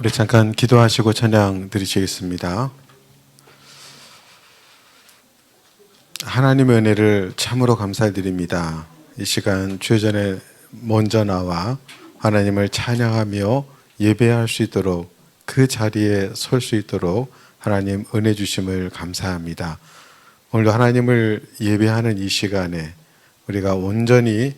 우리 잠깐 기도하시고 찬양 드리시겠습니다. 하나님의 은혜를 참으로 감사드립니다. 이 시간 주의 전에 먼저 나와 하나님을 찬양하며 예배할 수 있도록 그 자리에 설 수 있도록 하나님 은혜 주심을 감사합니다. 오늘도 하나님을 예배하는 이 시간에 우리가 온전히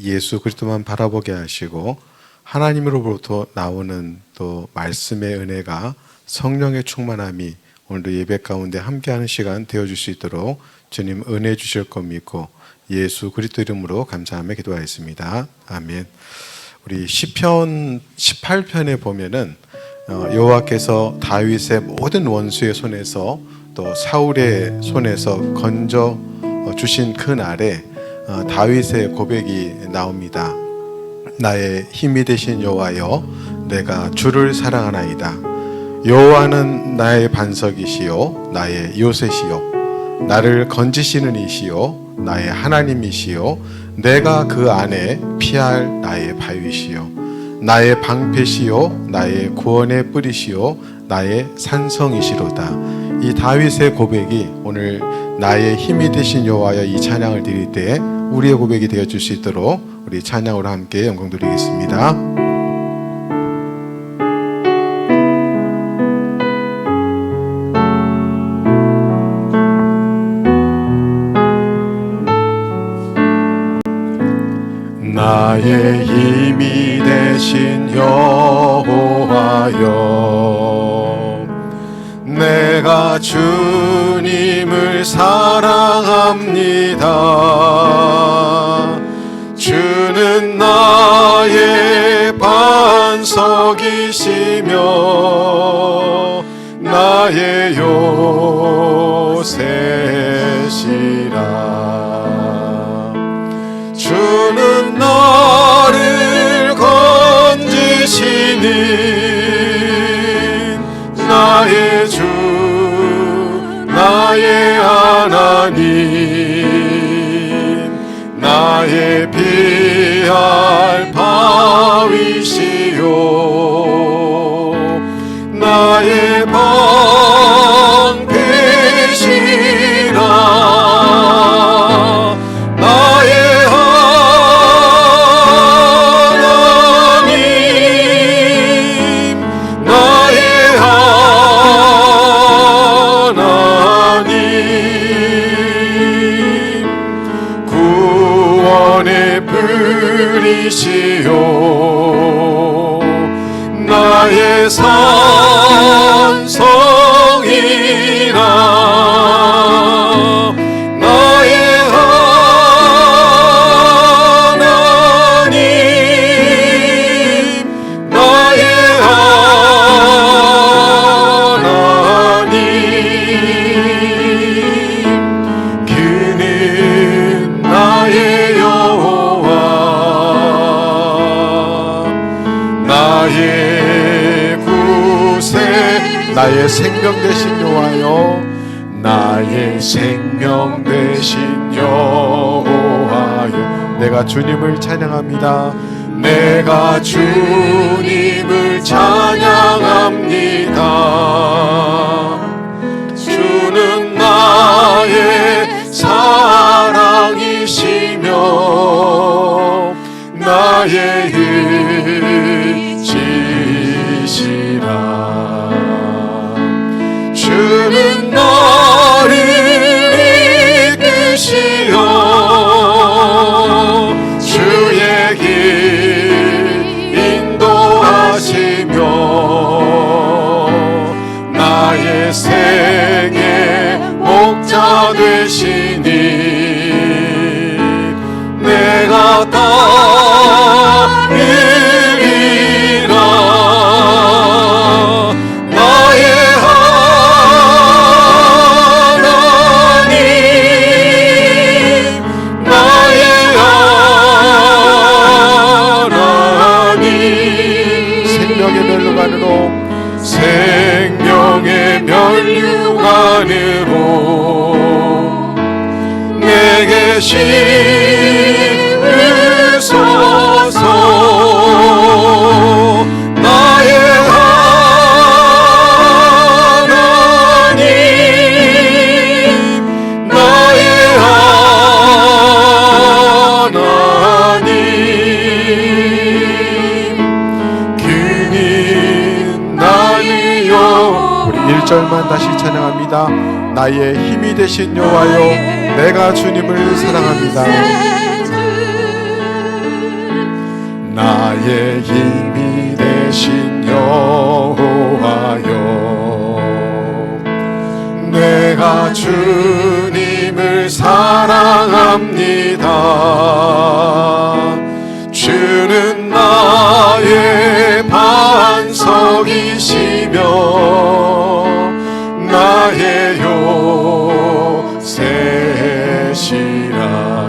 예수 그리스도만 바라보게 하시고 하나님으로부터 나오는 또 말씀의 은혜가 성령의 충만함이 오늘도 예배 가운데 함께하는 시간 되어줄 수 있도록 주님 은혜 주실 것 믿고 예수 그리스도 이름으로 감사하며 기도하였습니다. 아멘. 우리 시편 18편에 보면은 어, 여호와께서 다윗의 모든 원수의 손에서 또 사울의 손에서 건져 어, 주신 그 날에 어, 다윗의 고백이 나옵니다. 나의 힘이 되신 여호와여 내가 주를 사랑하나이다. 여호와는 나의 반석이시요 나의 요새시요 나를 건지시는 이시요 나의 하나님이시요 내가 그 안에 피할 나의 바위시요 나의 방패시요 나의 구원의 뿌리시요 나의 산성이시로다. 이 다윗의 고백이 오늘 나의 힘이 되신 여호와여 이 찬양을 드릴 때 우리의 고백이 되어 줄 수 있도록 우리 찬양으로 함께 영광 드리겠습니다. 나의 힘이 되신 여호와여 내가 주님을 사랑합니다. 주는 나의 반석이시며 나의 요새 나의 하나님 나의 뿌리시요 나의 산성 나의 생명 되신 여호와여. 나의 생명 되신 여호와여. 내가 주님을 찬양합니다. 내가 주님을 찬양합니다. 주는 나의 사랑이시며 나의 의 멸류관으로 생명의 멸류관으로 내게 심 1절만 다시 찬양합니다. 나의 힘이 되신 여호와여 내가 주님을 사랑합니다. 나의 힘이 되신 여호와여 내가 주님을 사랑합니다 주는 나의 반석이시며 나의 요새시라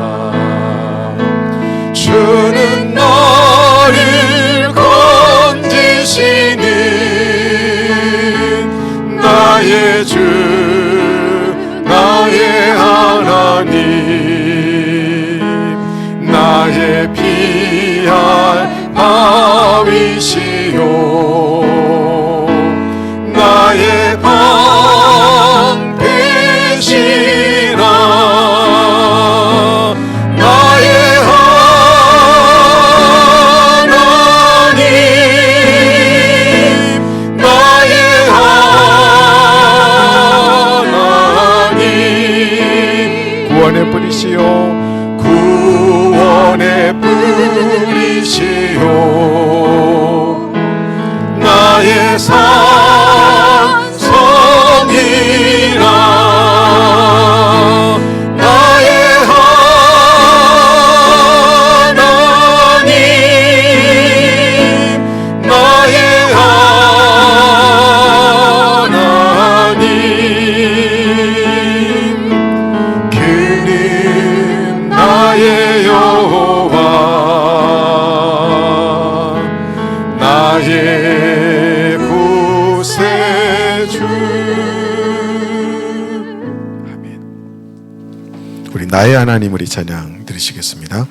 나의 하나님 우리 찬양 드리시겠습니다.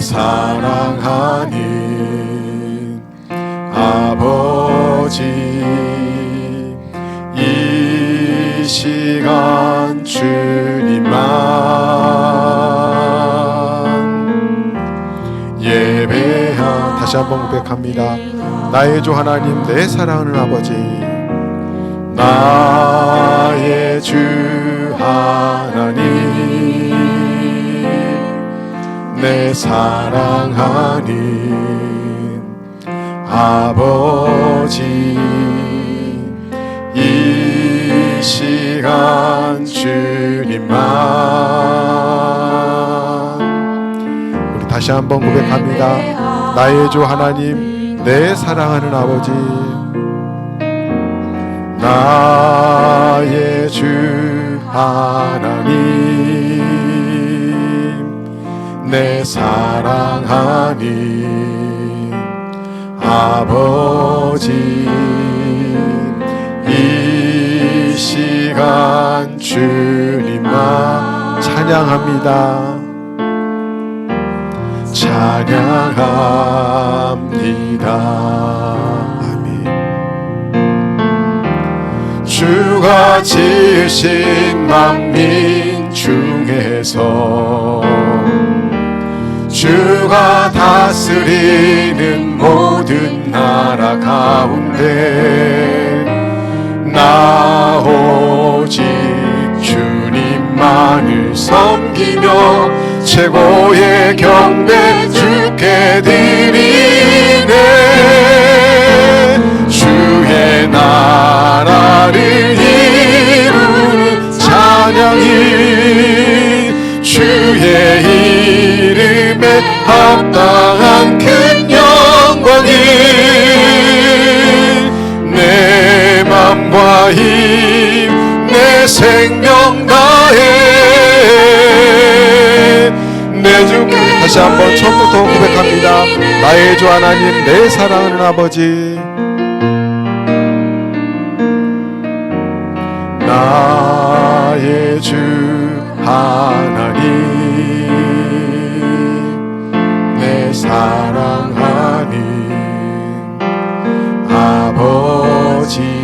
사랑하는 고백합니다. 나의 주 하나님 내 사랑하는 아버지. 나의 주 하나님 내 사랑하는 아버지. 이 시간 주님만. 다시 한번 고백합니다 나의 주 하나님 내 사랑하는 아버지. 나의 주 하나님 내 사랑하는 아버지. 이 시간 주님만 찬양합니다 찬양합니다. 아멘. 주가 지으신 만민 중에서 주가 다스리는 모든 나라 가운데 나 오직 주님만을 섬기며 최고의 경배 주께 드리네. 주의 나라를 이루는 찬양이 주의 이름에 합당한 큰 영광이 내 맘과 힘 내 생명 다시 한번 처음부터 고백합니다. 나의 주 하나님 내 사랑하는 아버지. 나의 주 하나님 내 사랑하는 아버지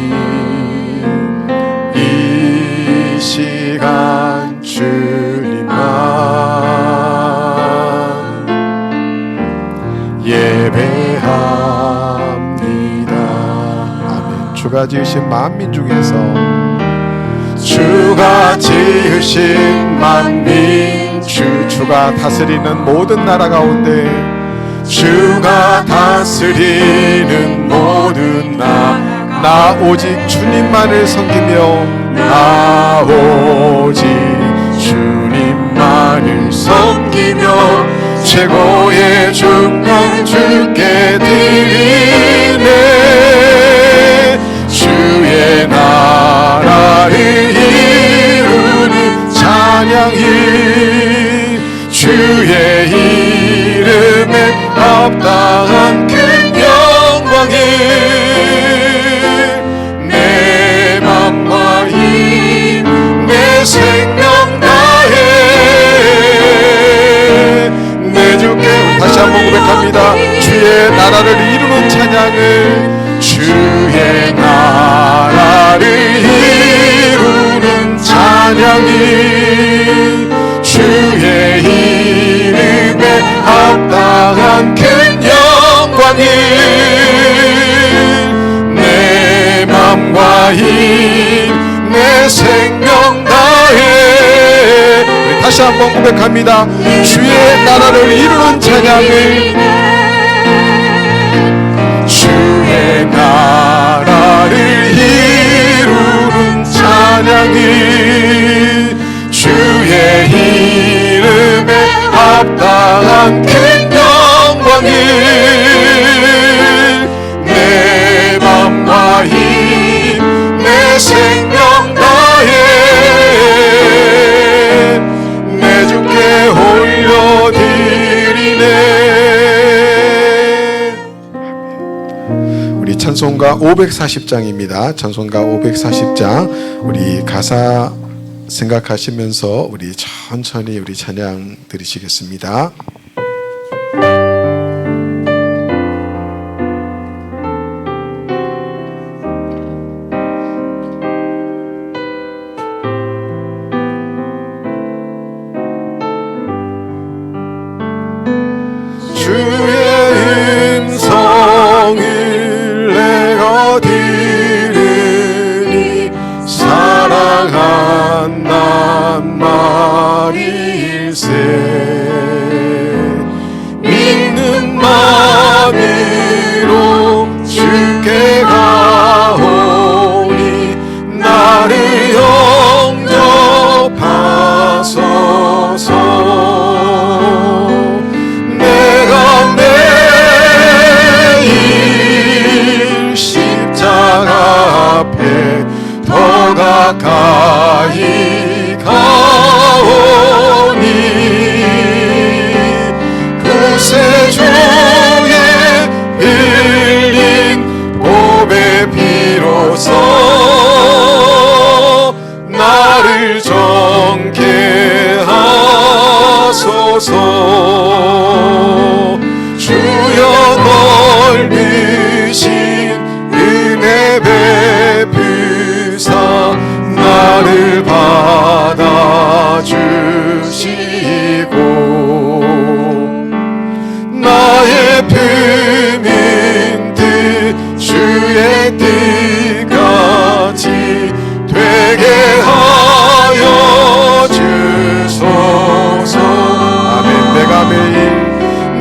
주가 지으신 만민 중에서 주가 지으신 만민. 주 주가 다스리는 모든 나라 가운데 주가 다스리는 모든 나나 오직 주님만을 섬기며 나 오직 주님만을 섬기며 최고의 중간 주께 드리네 주의 나라를 이루는 찬양이 주의 이름에 합당한 큰 영광이 내 맘과 힘내 생명 다해 내 주께 다시 한번 고백합니다. 주의 나라를 이루는 찬양을 주의 이름에 합당한 큰 영광이 내 맘과 힘내 생명 다해. 다시 한번 고백합니다. 주의 나라를 이루는 찬양을 주의 나라를 이루는 찬양이 큰 영광이 내 맘과 힘내 생명 다해 내 주께 올려드리네 우리 찬송가 540장입니다. 찬송가 540장 우리 가사 생각하시면서 우리 천천히 우리 찬양 드리시겠습니다. 앞에 더 가까이 가오니 구세주의 흘린 보배 피로써 나를 정케 하소서 받아주시고 나의 뜻 주의 뜻같이 되게 하여 주소서. 아멘. 내가 매일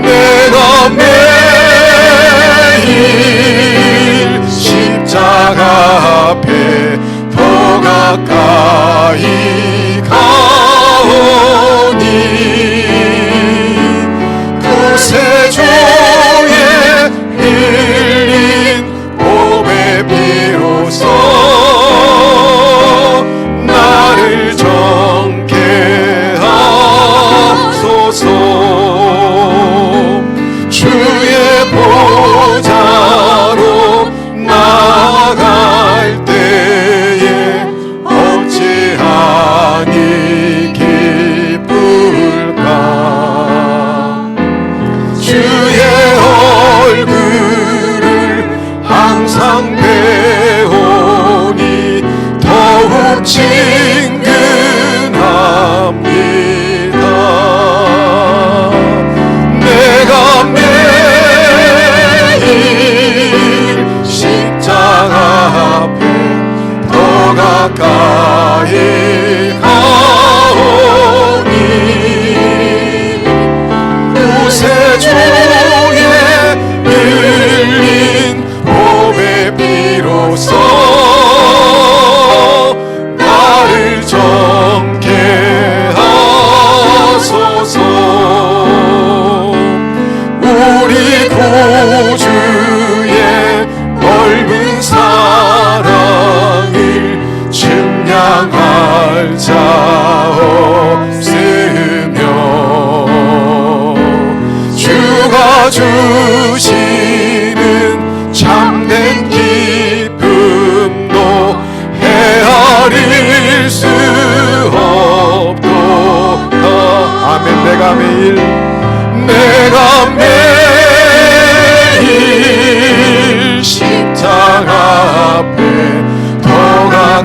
내가 매일 십자가 앞에 더 가까이 없지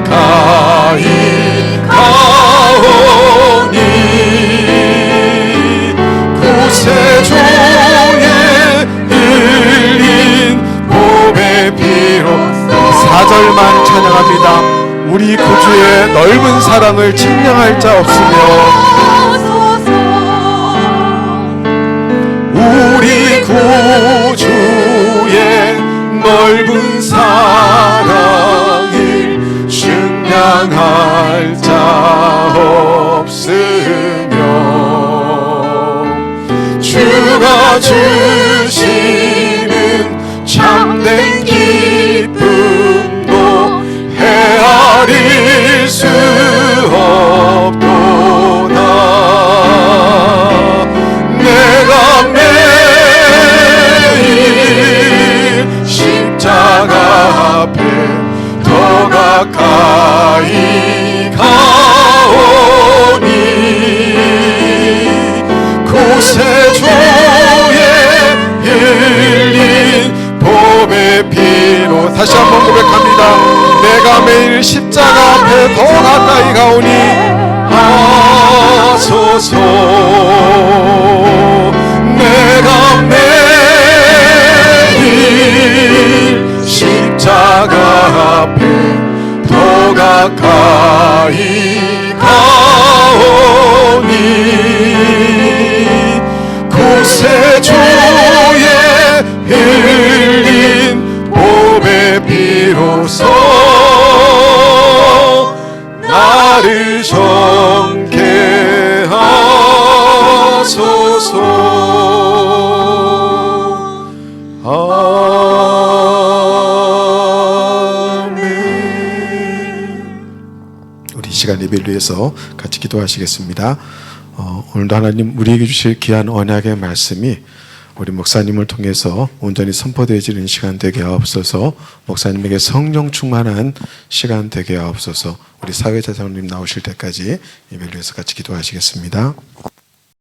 가까이 가오니 구세주의 흘린 몸의 피로 사절만 찬양합니다. 우리 구주의 넓은 사랑을 측량할 자 없으며 우리 구주의 넓은 사랑을 증량할 자 없으며 주가 주 매일 십자가 앞에 더 가까이 가오니. 하소서. 내가 매일 십자가 앞에 더 가까이 가오니. 구세주의 흘린 봄의 피로써 나를 정케 하소서 우리 이 시간 예배를 위해서 같이 기도하시겠습니다. 어, 오늘도 하나님 우리에게 주실 귀한 언약의 말씀이 우리 목사님을 통해서 온전히 선포되어지는 시간 되게 하옵소서 목사님에게 성령 충만한 시간 되게 하옵소서 우리 사회자장님 나오실 때까지 예배를 위해서 같이 기도하시겠습니다.